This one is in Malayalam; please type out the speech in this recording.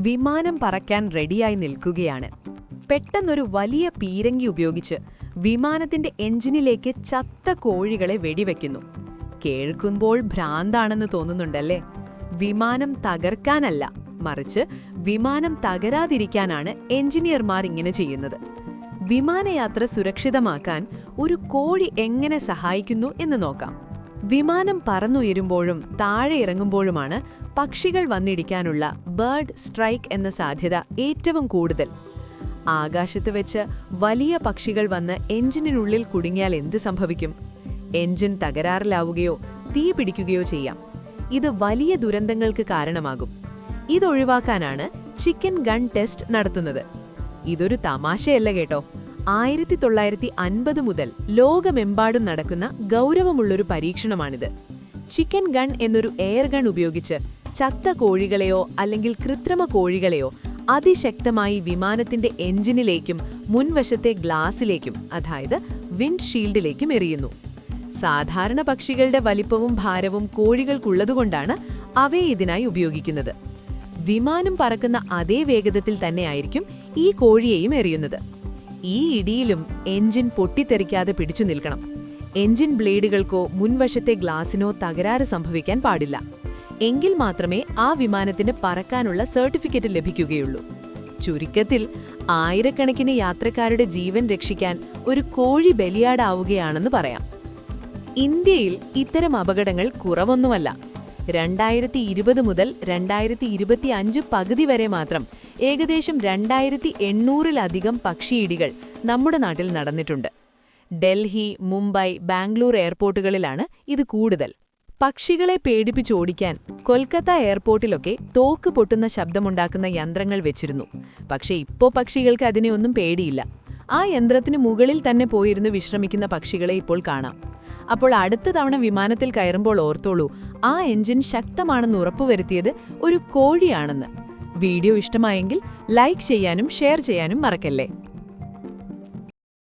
വിമാനം പറക്കാൻ റെഡിയായി നിൽക്കുകയാണ്. പെട്ടെന്നൊരു വലിയ പീരങ്കി ഉപയോഗിച്ച് വിമാനത്തിന്റെ എഞ്ചിനിലേക്ക് ചത്ത കോഴികളെ വെടിവെക്കുന്നു. കേൾക്കുമ്പോൾ ഭ്രാന്താണെന്ന് തോന്നുന്നുണ്ടല്ലേ? വിമാനം തകർക്കാനല്ല മറിച്ച് വിമാനം തകരാതിരിക്കാനാണ് എഞ്ചിനീയർമാർ ഇങ്ങനെ ചെയ്യുന്നത്. വിമാനയാത്ര സുരക്ഷിതമാക്കാൻ ഒരു കോഴി എങ്ങനെ സഹായിക്കുന്നു എന്ന് നോക്കാം. വിമാനം പറന്നുയരുമ്പോഴും താഴെ ഇറങ്ങുമ്പോഴുമാണ് പക്ഷികൾ വന്നിടിക്കാനുള്ള ബേർഡ് സ്ട്രൈക്ക് എന്ന സാധ്യത ഏറ്റവും കൂടുതൽ. ആകാശത്ത് വെച്ച് വലിയ പക്ഷികൾ വന്ന് എഞ്ചിനുള്ളിൽ കുടുങ്ങിയാൽ എന്ത് സംഭവിക്കും? എഞ്ചിൻ തകരാറിലാവുകയോ തീ പിടിക്കുകയോ ചെയ്യാം. ഇത് വലിയ ദുരന്തങ്ങൾക്ക് കാരണമാകും. ഇതൊഴിവാക്കാനാണ് ചിക്കൻ ഗൺ ടെസ്റ്റ് നടത്തുന്നത്. ഇതൊരു തമാശയല്ല കേട്ടോ. ആയിരത്തി തൊള്ളായിരത്തി അൻപത് മുതൽ ലോകമെമ്പാടും നടക്കുന്ന ഗൗരവമുള്ളൊരു പരീക്ഷണമാണിത്. ചിക്കൻ ഗൺ എന്നൊരു എയർ ഗൺ ഉപയോഗിച്ച് ചത്ത കോഴികളെയോ അല്ലെങ്കിൽ കൃത്രിമ കോഴികളെയോ അതിശക്തമായി വിമാനത്തിന്റെ എഞ്ചിനിലേക്കും മുൻവശത്തെ ഗ്ലാസിലേക്കും അതായത് വിൻഡ് ഷീൽഡിലേക്കും എറിയുന്നു. സാധാരണ പക്ഷികളുടെ വലിപ്പവും ഭാരവും കോഴികൾക്കുള്ളതുകൊണ്ടാണ് അവയെ ഇതിനായി ഉപയോഗിക്കുന്നത്. വിമാനം പറക്കുന്ന അതേ വേഗതത്തിൽ തന്നെയായിരിക്കും ഈ കോഴിയെയും എറിയുന്നത്. ഈ ഇടിയിലും എഞ്ചിൻ പൊട്ടിത്തെറിക്കാതെ പിടിച്ചു നിൽക്കണം. എഞ്ചിൻ ബ്ലേഡുകൾക്കോ മുൻവശത്തെ ഗ്ലാസിനോ തകരാറ് സംഭവിക്കാൻ പാടില്ല. എങ്കിൽ മാത്രമേ ആ വിമാനത്തിന് പറക്കാനുള്ള സർട്ടിഫിക്കറ്റ് ലഭിക്കുകയുള്ളൂ. ചുരുക്കത്തിൽ ആയിരക്കണക്കിന് യാത്രക്കാരുടെ ജീവൻ രക്ഷിക്കാൻ ഒരു കോഴി ബലിയാടാവുകയാണെന്ന് പറയാം. ഇന്ത്യയിൽ ഇത്തരം അപകടങ്ങൾ കുറവൊന്നുമല്ല. രണ്ടായിരത്തി ഇരുപത് മുതൽ രണ്ടായിരത്തി ഇരുപത്തി അഞ്ച് പകുതി വരെ മാത്രം ഏകദേശം രണ്ടായിരത്തി എണ്ണൂറിലധികം പക്ഷിയിടികൾ നമ്മുടെ നാട്ടിൽ നടന്നിട്ടുണ്ട്. ഡൽഹി മുംബൈ ബാംഗ്ലൂർ എയർപോർട്ടുകളിലാണ് ഇത് കൂടുതൽ. പക്ഷികളെ പേടിപ്പിച്ചോടിക്കാൻ കൊൽക്കത്ത എയർപോർട്ടിലൊക്കെ തോക്ക് പൊട്ടുന്ന ശബ്ദമുണ്ടാക്കുന്ന യന്ത്രങ്ങൾ വെച്ചിരുന്നു. പക്ഷേ ഇപ്പോൾ പക്ഷികൾക്ക് അതിനെ ഒന്നും പേടിയില്ല. ആ യന്ത്രത്തിന് മുകളിൽ തന്നെ പോയിരുന്ന് വിശ്രമിക്കുന്ന പക്ഷികളെ ഇപ്പോൾ കാണാം. അപ്പോൾ അടുത്ത തവണ വിമാനത്തിൽ കയറുമ്പോൾ ഓർത്തോളൂ ആ എഞ്ചിൻ ശക്തമാണെന്ന് ഉറപ്പുവരുത്തിയത് ഒരു കോഴിയാണെന്ന്. വീഡിയോ ഇഷ്ടമായെങ്കിൽ ലൈക്ക് ചെയ്യാനും ഷെയർ ചെയ്യാനും മറക്കല്ലേ?